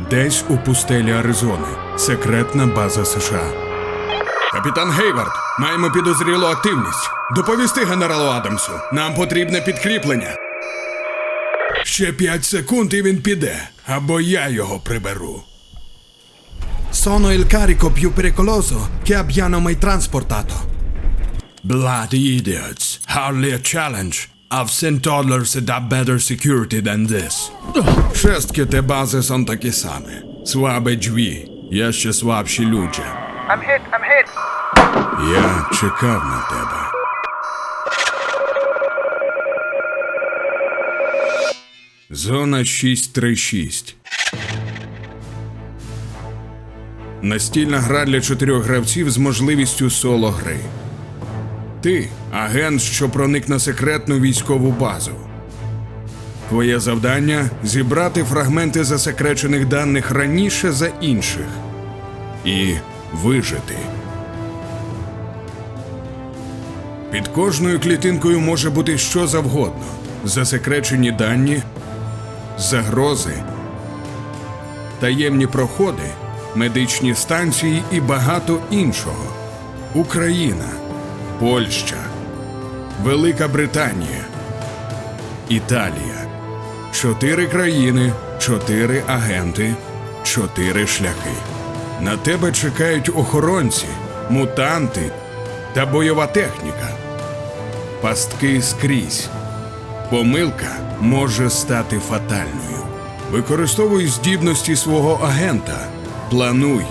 Десь у пустелі Аризони. Секретна база США. Капітан Гейвард, маємо підозрілу активність. Доповісти генералу Адамсу. Нам потрібне підкріплення. Ще п'ять секунд і він піде, або я його приберу. Sono il carico più pericoloso che abbiano mai trasportato. Bloody idiots. Hardly a challenge. I've seen toddlers have better security than this. Шестки те бази сон такі самі. Слабе джві. Я ще слабші люди. I'm hit, I'm hit. Я чекав на тебе. Зона 636. Настільна гра для чотирьох гравців з можливістю соло гри. Ти агент, що проник на секретну військову базу. Твоє завдання зібрати фрагменти засекречених даних раніше за інших і вижити. Під кожною клітинкою може бути що завгодно: засекречені дані, загрози, таємні проходи, медичні станції і багато іншого. Україна, Польща, Велика Британія, Італія. Чотири країни, чотири агенти, чотири шляхи. На тебе чекають охоронці, мутанти та бойова техніка. Пастки скрізь. Помилка може стати фатальною. Використовуй здібності свого агента. Плануй,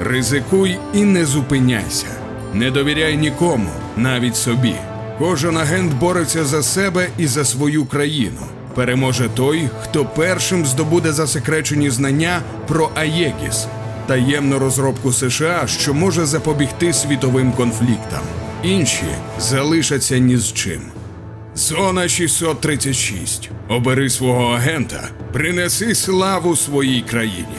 ризикуй і не зупиняйся. Не довіряй нікому, навіть собі. Кожен агент бореться за себе і за свою країну. Переможе той, хто першим здобуде засекречені знання про Аєгіс, таємну розробку США, що може запобігти світовим конфліктам. Інші залишаться ні з чим. Зона 636. Обери свого агента, принеси славу своїй країні.